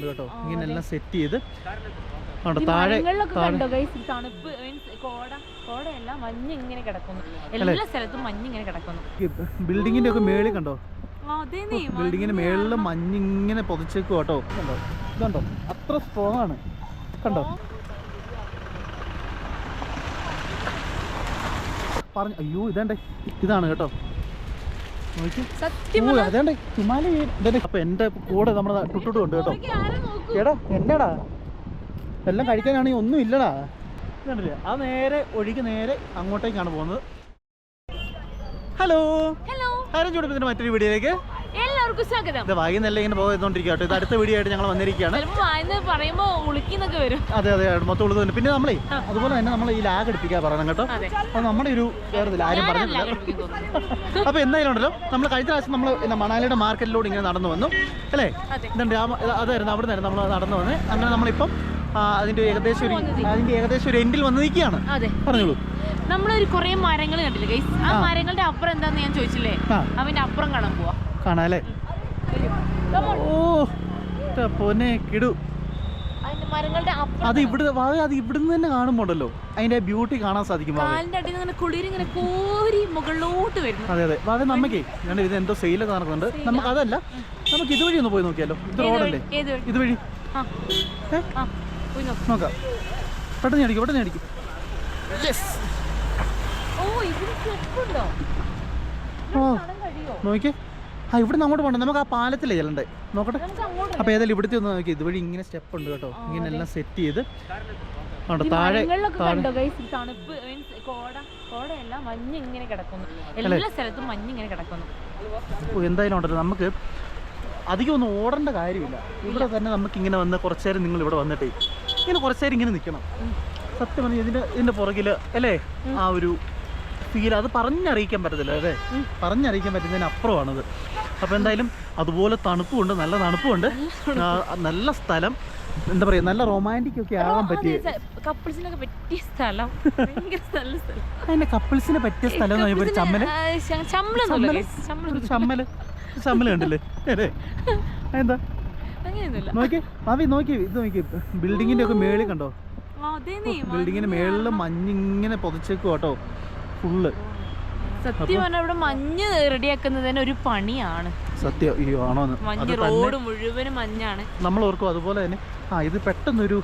കേട്ടോ. ഇങ്ങനെല്ലാം സെറ്റ് ചെയ്ത് താഴെ തണുപ്പ് മഞ്ഞ് ഇങ്ങനെ കിടക്കുന്നു. എല്ലാ സ്ഥലത്തും മഞ്ഞ് ഇങ്ങനെ കിടക്കുന്നു ബിൽഡിങ്ങിന്റെ ഒക്കെ മേളിൽ കണ്ടോ? ബിൽഡിങ്ങിന് ബിൽഡിങ്ങിന്റെ മേളിൽ മഞ്ഞ് ഇങ്ങനെ പൊതിച്ചേക്കും കേട്ടോ. കണ്ടോ? ഇതുണ്ടോ? അത്ര സ്ട്രോങ് ആണ്. കണ്ടോ? പറഞ്ഞു അയ്യോ ഇതേണ്ടേ. ഇതാണ് കേട്ടോ. അതേണ്ടേ ഹിമാലയ അപ്പൊ എന്റെ കൂടെ നമ്മുടെ ടുട്ടുട്ടു ഉണ്ട് കേട്ടോ. എടാ എന്നടാ? എല്ലാം കഴിക്കാനാണെങ്കിൽ ഒന്നും ഇല്ലടാ. കണ്ടില്ലേ? ആ നേരെ ഒഴുകി നേരെ അങ്ങോട്ടേക്കാണ് പോകുന്നത്. ഹലോ? ഹലോ? ആരും ചൂടിപ്പിന്റെ മറ്റൊരു വീഡിയോയിലേക്ക്. എല്ലാവർക്കും സ്വാഗതം. വൈകുന്നേരം ഇങ്ങനെ പോയതുകൊണ്ടിരിക്കുക കേട്ടോ. ഇത് അടുത്ത വീഡിയോ ആയിട്ട് ഞങ്ങൾ വന്നിരിക്കുകയാണ്. ചിലപ്പോ വായന പറയുമ്പോ ഉളുക്കിന്നൊക്കെ വരും. അതെ അതെ മൊത്തം പിന്നെ നമ്മളേ അതുപോലെ തന്നെ നമ്മൾ ഈ ലാഗ് എടുപ്പിക്കാൻ പറയണം കേട്ടോ. അതെ. നമ്മുടെ ഒരു വേറെ ആരും പറഞ്ഞില്ല അപ്പൊ എന്തായാലും ഉണ്ടല്ലോ നമ്മൾ കഴിഞ്ഞ പ്രാവശ്യം നമ്മൾ മണാലിയുടെ മാർക്കറ്റിലൂടെ ഇങ്ങനെ നടന്നു വന്നു. അല്ലേ? എന്തുണ്ട് അതായിരുന്നു അവിടെ നിന്നായിരുന്നു നമ്മൾ നടന്നു വന്നത് അങ്ങനെ നമ്മളിപ്പം അതിന്റെ ഏകദേശം ഒരു അതിന്റെ ഏകദേശം ഒരു എൻഡിൽ വന്ന് നിൽക്കുകയാണ്. പറഞ്ഞോളൂ. നമ്മളൊരു കൊറേ മരങ്ങൾ കണ്ടില്ലേ ഗൈസ്? ആ. മരങ്ങളുടെ അപ്പുറം എന്താന്ന് ഞാൻ ചോദിച്ചില്ലേ? അവന്റെ അപ്പുറം കാണാൻ പോവാ. കാണാല്ലേ ഓ പൊന്നെ കിടു. മരങ്ങളുടെ അത് ഇവിടെ അത് ഇവിടുന്ന് തന്നെ കാണുമ്പോണ്ടല്ലോ. അതിന്റെ ബ്യൂട്ടി കാണാൻ സാധിക്കും. കാലിന്റെ അടിയിൽ നിന്ന് കുളിര് ഇങ്ങനെ കോരി മുകളിലോട്ട് വരുന്നു. അതെ അതെ. വാവേ നമുക്കേ ഞാൻ ഇത് എന്തോ സെയിൽ നടക്കുന്നുണ്ട്. നമുക്ക് അതല്ല നമുക്ക് ഇതുവഴി ഒന്ന് പോയി നോക്കിയാലോ? ഇത് റോഡല്ലേ? വഴി? ഇതുവഴി? നോക്ക്. പെട്ടെന്ന് അടിക്കും പെട്ടെന്ന് അടിക്കും ഓ ഇതിന് സ്റ്റെപ്പ് ഉണ്ടോ നോക്കിയേ. ആ ഇവിടെ അങ്ങോട്ട് പോകണ്ട. നമുക്ക് ആ പാലത്തിലേ ചെല്ലണ്ടേ? നോക്കട്ടെ. അപ്പൊ അപ്പോൾ ഏതായാലും ഇവിടുത്തെ ഒന്ന് നോക്കി ഇതുവഴി ഇങ്ങനെ സ്റ്റെപ്പ് ഉണ്ട് കേട്ടോ. ഇങ്ങനെ എല്ലാം സെറ്റ് ചെയ്ത് കണ്ടോ താഴെ തണുപ്പ് മീൻസ് കോട കോടയല്ല മഞ്ഞ് ഇങ്ങനെ കിടക്കുന്നു എല്ലാ സ്ഥലത്തും മഞ്ഞ് ഇങ്ങനെ കിടക്കുന്നു. ഓ, എന്തായാലും ഉണ്ടല്ലോ. നമുക്ക് അധികം ഒന്നും ഓടേണ്ട കാര്യമില്ല. ഇവിടെ തന്നെ നമുക്ക് ഇങ്ങനെ വന്ന് കുറച്ചേരം നിങ്ങൾ ഇവിടെ വന്നിട്ടേ. ഇങ്ങനെ കുറച്ചേരം ഇങ്ങനെ നിൽക്കണം. ഉം. സത്യം പറഞ്ഞാൽ ഇതിന്റെ ഇതിന്റെ പുറകിൽ അല്ലേ? ആ ഒരു ഫീൽ അത് പറഞ്ഞറിയിക്കാൻ പറ്റത്തില്ല. ഉം. പറഞ്ഞറിയിക്കാൻ പറ്റുന്നതിന് അപ്പുറമാണത്. അപ്പോൾ എന്തായാലും അതുപോലെ തണുപ്പുണ്ട് നല്ല തണുപ്പുണ്ട്. നല്ല സ്ഥലം. എന്താ പറയാ നല്ല റൊമാന്റിക് ഒക്കെ ആകാൻ പറ്റിയ. കപ്പിൾസിനൊക്കെ പറ്റിയ സ്ഥലം. കപ്പിൾസിന് പറ്റിയ സ്ഥലം ഒരു ചമ്മൽ. ചമ്മൽ ചമ്മൽ? കണ്ടില്ലേ? എന്താ നോക്കി. മാവി നോക്കി. ഇത് നോക്കി. ബിൽഡിങ്ങിന്റെ ഒക്കെ മേളിൽ കണ്ടോ? അതേ ബിൽഡിങ്ങിന്റെ മേളിൽ മഞ്ഞിങ്ങനെ പൊതിച്ചേക്കും കേട്ടോ. ഫുള്ള്. സത്യം പറഞ്ഞാൽ ഇവിടെ മഞ്ഞ് റെഡിയാക്കുന്നത് തന്നെ ഒരു പണിയാണ്. സത്യം അയ്യോ ആണോന്ന് മഞ്ഞ് റോഡ് മുഴുവനും മഞ്ഞാണ്. നമ്മൾ ഓർക്കും അതുപോലെ തന്നെ. ആ ഇത് പെട്ടെന്നൊരു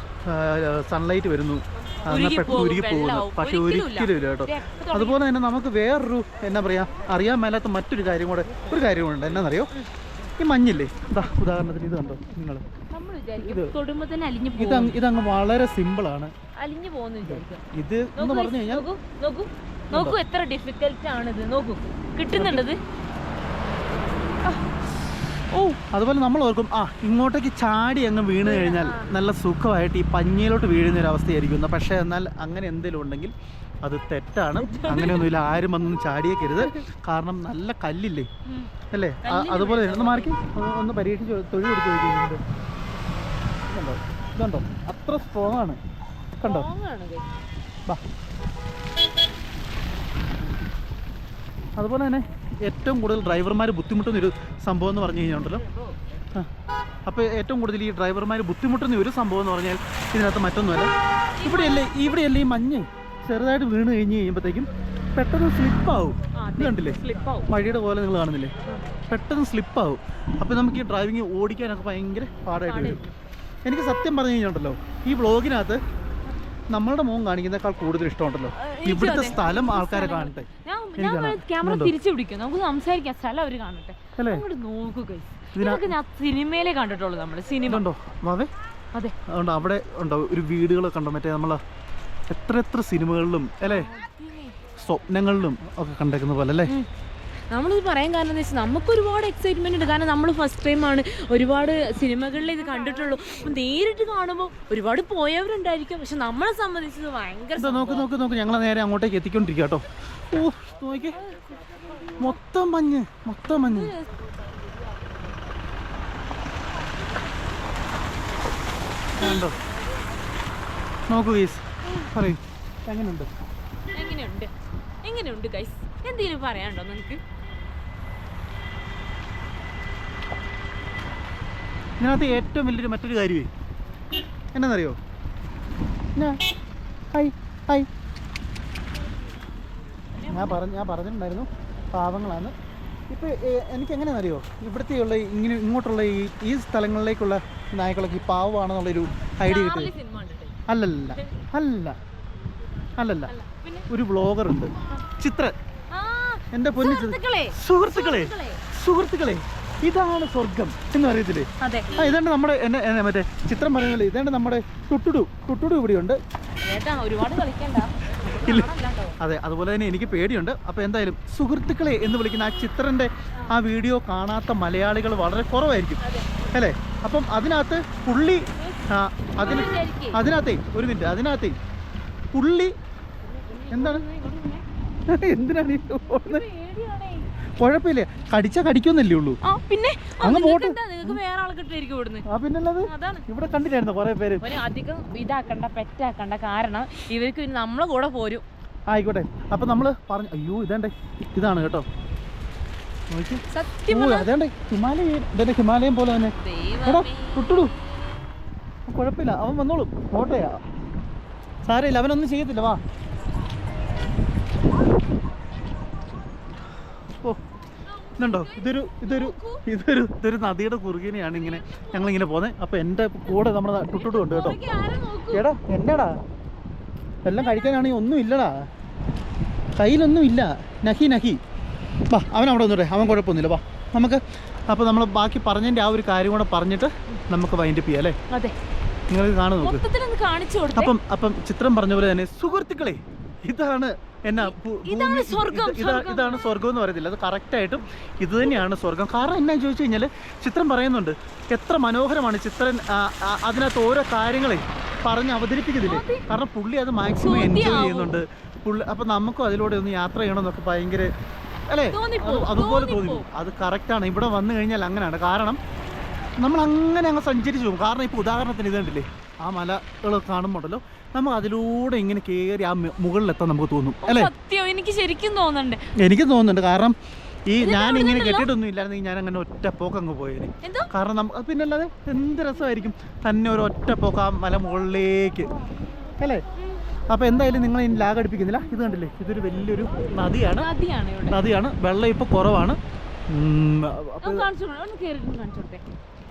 സൺലൈറ്റ് വരുന്നു. ഉരുകി പോകുന്നു. പക്ഷെ ഒരിക്കലും ഇല്ല. കേട്ടോ? അതുപോലെ തന്നെ നമുക്ക് വേറൊരു എന്നാ പറയാ അറിയാൻ മേലാത്ത മറ്റൊരു കാര്യം കൂടെ ഒരു കാര്യം ഉണ്ട്. എന്നാന്നറിയോ? ഈ മഞ്ഞില്ലേ? ഇതാ ഉദാഹരണത്തിന് ഇത് കണ്ടോ നിങ്ങൾ? ഇത് ഇതങ്ങ് വളരെ സിമ്പിളാണ് പോകുന്നു വിചാരിക്കും. ഇത് എന്ന് പറഞ്ഞു കഴിഞ്ഞാൽ നോക്കൂ എത്ര ഡിഫിക്കൽട്ട് ആണിത്. നോക്കൂ കിട്ടുന്നുണ്ടത്? ഓ അതുപോലെ നമ്മൾ ഓർക്കും ആ ഇങ്ങോട്ടേക്ക് ചാടി അങ്ങ് വീണ് കഴിഞ്ഞാൽ നല്ല സുഖമായിട്ട് ഈ പഞ്ഞിയിലോട്ട് വീഴുന്ന ഒരു അവസ്ഥയായിരിക്കും. പക്ഷേ എന്നാൽ അങ്ങനെ എന്തെങ്കിലും ഉണ്ടെങ്കിൽ അത് തെറ്റാണ്. അങ്ങനെയൊന്നുമില്ല ആരും വന്നൊന്നും ചാടിയേക്കരുത്. കാരണം നല്ല കല്ലില്ലേ? അല്ലേ? അതുപോലെ ഒന്ന് മാറിക്കും. ഒന്ന് പരീക്ഷിച്ച് തൊഴിൽ കൊടുത്ത് ചോദിക്കുന്നുണ്ട്. ഇതുണ്ടോ? ഇതുണ്ടോ? അത്ര സ്ട്രോങ് ആണ്. കണ്ടോ. ബാ. അതുപോലെ തന്നെ ഏറ്റവും കൂടുതൽ ഡ്രൈവർമാർ ബുദ്ധിമുട്ടുന്ന ഒരു സംഭവം എന്ന് പറഞ്ഞു കഴിഞ്ഞാൽ അപ്പോൾ ഏറ്റവും കൂടുതൽ ഈ ഡ്രൈവർമാർ ബുദ്ധിമുട്ടുന്ന ഒരു സംഭവം എന്ന് പറഞ്ഞാൽ ഇതിനകത്ത് മറ്റൊന്നുമല്ല. ഇവിടെയല്ലേ ഇവിടെയല്ലേ ഈ മഞ്ഞ് ചെറുതായിട്ട് വീണ് കഴിഞ്ഞ് കഴിയുമ്പോഴത്തേക്കും പെട്ടെന്ന് സ്ലിപ്പാവും കണ്ടില്ലേ. വഴിയുടെ പോലെ നിങ്ങൾ കാണുന്നില്ലേ? പെട്ടെന്ന് സ്ലിപ്പാവും അപ്പോൾ നമുക്ക് ഈ ഡ്രൈവിങ് ഓടിക്കാനൊക്കെ ഭയങ്കര പാടായിട്ട് വരും. എനിക്ക് സത്യം പറഞ്ഞു കഴിഞ്ഞിട്ടുണ്ടല്ലോ ഈ വ്ളോഗിനകത്ത് നമ്മളുടെ മോൻ കാണിക്കുന്നേക്കാൾ കൂടുതൽ ഇഷ്ടമുണ്ടല്ലോ. ഇവിടുത്തെ സ്ഥലം ആൾക്കാരെ കാണട്ടെ. ഞാൻ. ക്യാമറ തിരിച്ചു പിടിക്കും. നമുക്ക് സംസാരിക്കാം. സ്ഥലം അവർ കാണട്ടെ. അങ്ങോട്ട് നോക്കൂ ഇതൊക്കെ ഞാൻ സിനിമയിലേ കണ്ടിട്ടുള്ളൂ നമ്മൾ സിനിമ. ഉണ്ടോ വാവേ. അതെ. അതുകൊണ്ട് അവിടെ ഉണ്ടോ? ഒരു വീടുകളൊക്കെ ഉണ്ടോ മറ്റേ നമ്മൾ എത്ര എത്ര സിനിമകളിലും അല്ലേ? സ്വപ്നങ്ങളിലും ഒക്കെ കണ്ടേക്കുന്ന പോലെ അല്ലേ. നമ്മളിത് പറയാൻ കാരണം എന്താ വെച്ചാൽ നമുക്ക് ഒരുപാട് എക്സൈറ്റ്മെന്റ് ഉണ്ട്. കാരണം നമ്മൾ ഫസ്റ്റ് ടൈം ആണ് ഒരുപാട് സിനിമകളിൽ ഇത് കണ്ടിട്ടുള്ളൂ. അപ്പം നേരിട്ട് കാണുമ്പോൾ ഒരുപാട് പോയവരുണ്ടായിരിക്കും. പക്ഷെ നമ്മളെ സംബന്ധിച്ചത് ഭയങ്കര നോക്ക് നോക്ക് നോക്ക്. ഞങ്ങൾ നേരെ അങ്ങോട്ടേക്ക് എത്തിക്കൊണ്ടിരിക്കുക കേട്ടോ ഓ നോക്കി മൊത്തം മഞ്ഞ് മൊത്തം മഞ്ഞ്. കണ്ടോ? നോക്കൂ ഗൈസ് പറയൂ. എങ്ങനെയുണ്ട് എങ്ങനെയുണ്ട് എങ്ങനെയുണ്ട് ഗൈസ് എന്തെങ്കിലും പറയാനുണ്ടോ നിനക്ക്? ഇതിനകത്ത് ഏറ്റവും വലിയൊരു മറ്റൊരു കാര്യമേ. എന്നാന്നറിയോ? ഞാൻ ഹായ് ഹായ് ഞാൻ പറഞ്ഞ ഞാൻ പറഞ്ഞിട്ടുണ്ടായിരുന്നു പാവങ്ങളാണ്. ഇപ്പോൾ എനിക്ക് എങ്ങനെയാണെന്നറിയോ ഇവിടുത്തെയുള്ള ഇങ്ങനെ ഇങ്ങോട്ടുള്ള ഈ ഈ സ്ഥലങ്ങളിലേക്കുള്ള നായ്ക്കളൊക്കെ ഈ പാവമാണെന്നുള്ളൊരു ഐഡിയ കിട്ടി. അല്ലല്ല അല്ല അല്ലല്ല. ഒരു ബ്ലോഗർ ഉണ്ട് ചിത്ര. ആ എന്റെ പൊന്നു സുഹൃത്തുക്കളെ. സുഹൃത്തുക്കളെ. ഇതാണ് സ്വർഗം എന്ന് അറിയത്തില്ലേ ആ ഇതാണ് നമ്മുടെ എന്നെ മറ്റേ ചിത്രം പറയുന്നില്ല? ഇതാണ് നമ്മുടെ ടുട്ടുടു. ടുട്ടുടു ഇവിടെയുണ്ട്. ഉണ്ട് ഒരുപാട് കളിക്കണ്ട. ഇല്ല. കാണാനില്ലാട്ടോ. അതെ അതുപോലെ തന്നെ എനിക്ക് പേടിയുണ്ട്. അപ്പോൾ എന്തായാലും സുഹൃത്തുക്കളെ എന്ന് വിളിക്കുന്ന ആ ചിത്രന്റെ ആ വീഡിയോ കാണാത്ത മലയാളികൾ വളരെ കുറവായിരിക്കും. അല്ലേ? അപ്പം അതിനകത്ത് പുള്ളി അതിന് അതിനകത്തേ ഒരു മിനിറ്റ് അതിനകത്തേ പുള്ളി എന്താണ്? എന്തിനാണ് ഈ. കുഴപ്പമില്ല. കടിച്ചാ കടിക്കൊന്നല്ലേ ഉള്ളൂ. പിന്നെ അങ്ങ് പോട്ടെ. വേറെ ആൾ കിട്ടായിരിക്കും ഇവിടുന്ന്? ആ പിന്നല്ലത് ഇവിടെ കണ്ടില്ലായിരുന്നു കുറേ പേര്? അധികം ഇതാക്കണ്ട പെറ്റാക്കണ്ട കാരണം ഇവർക്ക് നമ്മളെ കൂടെ പോരും. ആയിക്കോട്ടെ. അപ്പൊ നമ്മൾ പറഞ്ഞു അയ്യോ ഇതേണ്ടേ. ഇതാണ് കേട്ടോ. അതേണ്ടേ. ഹിമാലയം ഇതേ ഹിമാലയം പോലെ തന്നെ. വിട്ടുടൂ. കുഴപ്പമില്ല. അവൻ വന്നോളും. കോട്ടയാ സാരമില്ല അവനൊന്നും ചെയ്യത്തില്ല. വാ. ഇതുണ്ടോ? ഇതൊരു ഇതൊരു ഇതൊരു ഇതൊരു നദിയുടെ കുറുകിനെയാണ് ഇങ്ങനെ ഞങ്ങളിങ്ങനെ പോകുന്നത് അപ്പോൾ എന്റെ കൂടെ നമ്മുടെ ടുട്ടുടു ഉണ്ട് കേട്ടോ. എടാ എന്നാടാ? എല്ലാം കഴിക്കാനാണെങ്കിൽ ഒന്നും ഇല്ലടാ. കയ്യിലൊന്നും ഇല്ല. നഹി നഹി. വാ അവൻ അവിടെ വന്നിട്ടെ. അവൻ കുഴപ്പമൊന്നുമില്ല. വാ നമുക്ക് അപ്പോൾ നമ്മൾ ബാക്കി പറഞ്ഞതിന്റെ ആ ഒരു കാര്യം കൂടെ പറഞ്ഞിട്ട് നമുക്ക് വൈൻഡപ്പ് ചെയ്യാം അല്ലേ? അതെ. നിങ്ങൾ കാണു നോക്ക്. കാണിച്ചു കൊടുത്തേ. അപ്പം അപ്പം ചിത്രം പറഞ്ഞ പോലെ തന്നെ സുഹൃത്തുക്കളെ ഇതാണ് എന്നാ ഇതാണ് സ്വർഗം, എന്ന് പറയത്തില്ല അത് കറക്റ്റായിട്ടും ഇത് തന്നെയാണ് സ്വർഗം. കാരണം എന്നാ ചോദിച്ചു കഴിഞ്ഞാൽ ചിത്രം പറയുന്നുണ്ട്. എത്ര മനോഹരമാണ് ചിത്രൻ അതിനകത്ത് ഓരോ കാര്യങ്ങളെ പറഞ്ഞ് അവതരിപ്പിക്കുന്നില്ലേ? കാരണം പുള്ളി അത് മാക്സിമം എൻജോയ് ചെയ്യുന്നുണ്ട്. പുള്ളി അപ്പം നമുക്കും അതിലൂടെ ഒന്ന് യാത്ര ചെയ്യണമെന്നൊക്കെ ഭയങ്കര അല്ലേ? അതുപോലെ തോന്നി അത് കറക്റ്റാണ് ഇവിടെ വന്നു കഴിഞ്ഞാൽ അങ്ങനെയാണ്. കാരണം നമ്മൾ അങ്ങനെ അങ്ങ് സഞ്ചരിച്ചു പോകും. കാരണം ഇപ്പോൾ ഉദാഹരണത്തിന് ഇത് കണ്ടില്ലേ? ആ മലകൾ കാണുമ്പോണ്ടല്ലോ നമുക്ക് അതിലൂടെ ഇങ്ങനെ കേറി ആ മുകളിലെത്താൻ നമുക്ക് തോന്നും. അല്ലേ? സത്യം എനിക്ക് ശരിക്കും തോന്നുന്നുണ്ട് എനിക്ക് തോന്നുന്നുണ്ട്. കാരണം ഈ ഞാൻ ഇങ്ങനെ കെട്ടിട്ടൊന്നും ഇല്ലായിരുന്നെങ്കിൽ ഞാൻ അങ്ങനെ ഒറ്റ പോക്ക് അങ്ങ് പോയേനെ കാരണം നമുക്ക് പിന്നെ അല്ലാതെ എന്ത് രസമായിരിക്കും തന്നെ ഒരു ഒറ്റ പോക്ക് ആ മല മുകളിലേക്ക്. അല്ലേ? അപ്പോൾ എന്തായാലും നിങ്ങൾ ഇനി ലാഗ് അടുപ്പിക്കുന്നില്ല. ഇത് കണ്ടില്ലേ? ഇതൊരു വലിയൊരു നദിയാണ്. നദിയാണ് വെള്ളം ഇപ്പോൾ കുറവാണ്.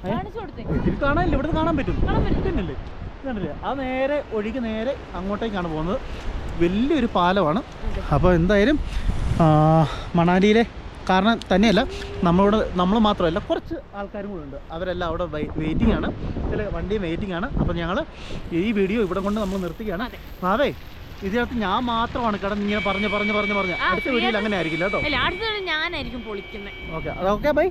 കാണാനില്ല? ഇവിടുന്ന് കാണാൻ പറ്റും. പിന്നല്ലേ ഇതുണ്ടല്ലേ ആ നേരെ ഒഴുകി നേരെ അങ്ങോട്ടേക്കാണ് പോകുന്നത്. വലിയൊരു പാലമാണ്. അപ്പോൾ എന്തായാലും മണാലിയിലെ കാരണം തന്നെയല്ല നമ്മളോട് നമ്മൾ മാത്രമല്ല കുറച്ച് ആൾക്കാരും കൂടെ ഉണ്ട്. അവരെല്ലാം അവിടെ വെയിറ്റിംഗ് ആണ്. ഇതിൽ വണ്ടിയും വെയിറ്റിംഗ് ആണ്. അപ്പോൾ ഞങ്ങൾ ഈ വീഡിയോ ഇവിടെ കൊണ്ട് നമ്മൾ നിർത്തുകയാണ്. അതെ. അതെ ഇതിനകത്ത് ഞാൻ മാത്രമാണ് കിടന്ന് ഇങ്ങനെ പറഞ്ഞ് പറഞ്ഞ് പറഞ്ഞ് പറഞ്ഞ്. അടുത്ത വീഡിയോയിൽ അങ്ങനെ ആയിരിക്കില്ല കേട്ടോ. അടുത്ത ഞാനായിരിക്കും പൊളിക്കുന്നത് ഓക്കെ അതൊക്കെ ബൈ